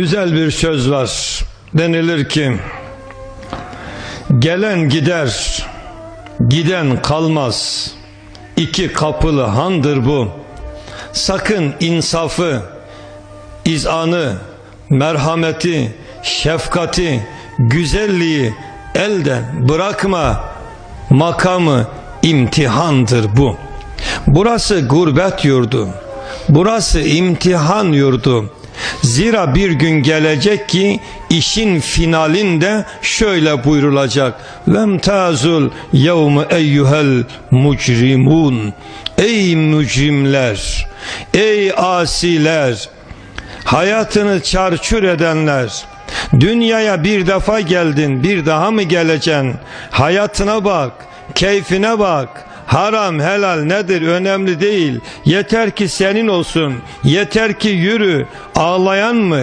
Güzel bir söz var. Denilir ki gelen gider, giden kalmaz. İki kapılı handır bu. Sakın insafı, izanı, merhameti, şefkati, güzelliği elden bırakma. Makamı imtihandır bu. Burası gurbet yurdu. Burası imtihan yurdu. Zira bir gün gelecek ki işin finalinde şöyle buyrulacak. Vemtazul yevme eyyuhel mucrimun. Ey mücrimler, ey asiler, hayatını çarçur edenler, dünyaya bir defa geldin, bir daha mı geleceksin? Hayatına bak, keyfine bak, Haram helal nedir önemli değil. Yeter ki senin olsun. Yeter ki yürü. Ağlayan mı?